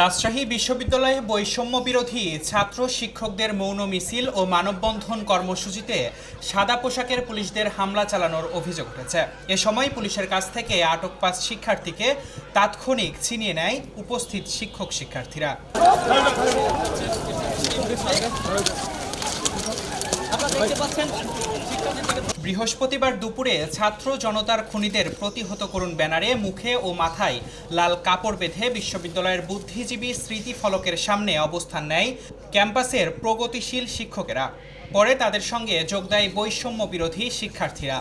রাজশাহী বিশ্ববিদ্যালয়ে বৈষম্য বিরোধী ছাত্র শিক্ষকদের মৌন মিছিল ও মানববন্ধন কর্মসূচিতে সাদা পোশাকের পুলিশদের হামলা চালানোর অভিযোগ উঠেছে। এ সময় পুলিশের কাছ থেকে আটক পাঁচ শিক্ষার্থীকে তাৎক্ষণিক ছিনিয়ে নেয় উপস্থিত শিক্ষক শিক্ষার্থীরা। বৃহস্পতিবার দুপুরে ছাত্র জনতার খুনিদের প্রতিহত করুন ব্যানারে মুখে ও মাথায় লাল কাপড় বেঁধে বিশ্ববিদ্যালয়ের বুদ্ধিজীবী স্মৃতি ফলকের সামনে অবস্থান নেয় ক্যাম্পাসের প্রগতিশীল শিক্ষকেরা। পরে তাদের সঙ্গে যোগ দেয় বৈষম্য বিরোধী শিক্ষার্থীরা।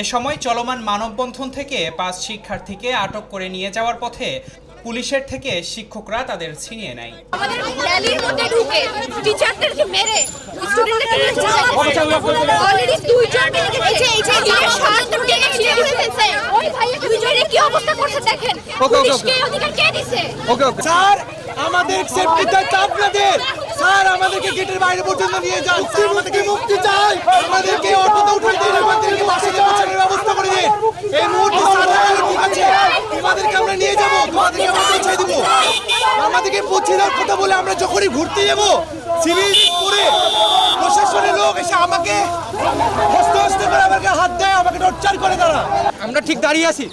এ সময় চলমান মানববন্ধন থেকে পাঁচ শিক্ষার্থীকে আটক করে নিয়ে যাওয়ার পথে পুলিশের থেকে শিক্ষকরা তাদের ছিনিয়ে নেয়। আমাদের র্যালির মধ্যে ঢুকে টিচারদেরকে মেরে অলরেডি দুইজনকে এই যে এই যে শান্ত টেনে ছিঁড়ে ফেলে ফেলছে। ওই কি অবস্থা করছে দেখেন? অধিকার কে দিছে? স্যার আমাদের সেফটিটা চাপ না স্যার আমাদেরকে গেটের বাইরে পর্যন্ত নিয়ে যান। স্যার আমাদেরকে মুক্তি চাই। আমাদেরকে অটোতে উঠে দিন আমাদেরকে বাসে পৌঁছানোর ব্যবস্থা করে দিন। এই মুহূর্তে স্যার আমাদের ঠিক আছে তোমাদেরকে আমরা নিয়ে যাব, তোমাদেরকে আমরা পৌঁছে দিব। আমাদেরকে পৌঁছে দেওয়ার কথা বলে আমরা যখনই ঘুরতে যাব, সিভিল পরে প্রশাসনের লোক এসে আমাকে হস্তে হস্তে করে আমাকে হাত দেয়, আমাকে টর্চার করে তারা। আমরা ঠিক দাঁড়িয়ে আছি।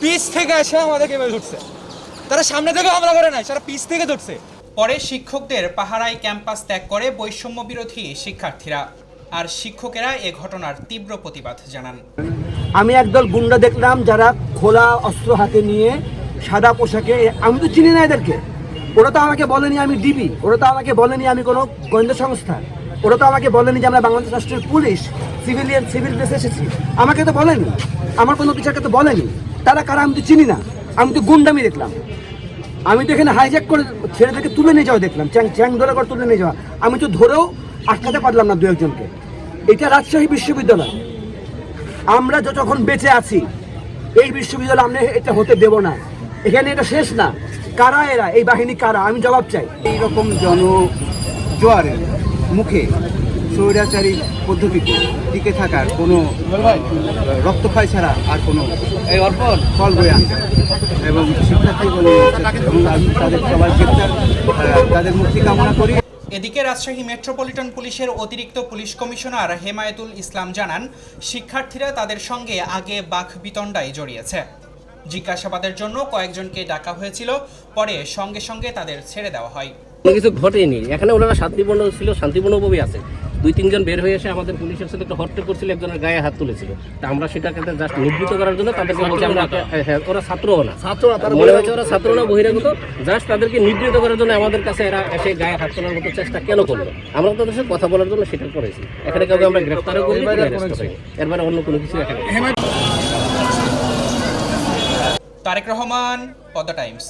পিস থেকে এসে আমাদেরকে এভাবে ধরছে। তারা সামনে থেকে হামলা করে নাই, সারা পিস থেকে ধরছে। পরে শিক্ষকদের পাহারায় ক্যাম্পাস ত্যাগ করে বৈষম্য বিরোধী শিক্ষার্থীরা। আর শিক্ষকেরা এ ঘটনার তীব্র প্রতিবাদ জানান। আমি একদল গুন্ডা দেখলাম যারা খোলা অস্ত্র হাতে নিয়ে সাদা পোশাকে আমি তো চিনি না এদেরকে। ওরা তো আমাকে বলেনি আমি ডিবি, ওরা তো আমাকে বলেনি আমি কোনো গোয়েন্দা সংস্থা, ওরা তো আমাকে বলেনি যে আমরা বাংলাদেশ রাষ্ট্রের পুলিশ, সিভিলিয়ান, সিভিল ড্রেসে এসেছি। আমাকে তো বলেনি, আমার কোনো বিচারকে তো বলেনি। তারা কারা আমি তো চিনি না, আমি তো গুন্ডামি দেখলাম। আমি তো এখানে হাইজ্যাক করে ছেলেদেরকে তুলে নিয়ে যাওয়া দেখলাম, চ্যাং চ্যাং ধরে করে তুলে নিয়ে যাওয়া। আমি তো ধরেও আটকাতে পারলাম না দু একজনকে। এটা রাজশাহী বিশ্ববিদ্যালয়। আমরা যতক্ষণ বেঁচে আছি, এই বিশ্ববিদ্যালয় আমরা এটা হতে দেব না। এখানে এটা শেষ না। কারা এরা? এই বাহিনী কারা? আমি জবাব চাই। এইরকম জন জোয়ারের মুখে স্বৈরাচারী পদ্ধতিতে টিকে থাকার কোনো রক্তক্ষয় ছাড়া আর কোনো ফল বয়ে আনতে এবং শিক্ষার্থী বলে তাদের গ্রেপ্তার তাদের মুক্তি কামনা করি। এদিকে রাজশাহী মেট্রোপলিটন পুলিশের অতিরিক্ত পুলিশ কমিশনার হেমায়েতুল ইসলাম জানান, শিক্ষার্থীরা তাদের সঙ্গে আগে বাঘ বিতণ্ডায় জড়িয়েছে। জিজ্ঞাসাবাদের জন্য কয়েকজনকে ডাকা হয়েছিল, পরে সঙ্গে সঙ্গে তাদের ছেড়ে দেওয়া হয়। কিছু ঘটেনি। এখানে ওনারা শান্তিপূর্ণ ছিল, শান্তিপূর্ণভাবেই আছে। দুই তিনজন বের হয়ে এসে আমাদের পুলিশের সাথে একটা হট্টে করছিল একজনের গায়ে হাত তুলেছিল। তা আমরা সেটাকে জাস্ট নিবৃত করার জন্য তাদেরকে বলছি আমরা হ্যাঁ, হ্যাঁ, ওরা ছাত্রও না। মনে হয়েছে ওরা ছাত্র না বহিরাগত। জাস্ট তাদেরকে নিবৃত করার জন্য আমাদের কাছে এরা এসে গায়ে হাত তোলার মতো চেষ্টা কেন করল? আমরা তাদের সাথে কথা বলার জন্য সেটা করেছি। এখানে কাউকে আমরা গ্রেফতারও করি এর মানে অন্য কোনো কিছু এখানে তারেক রহমান পদ্মা টাইমস।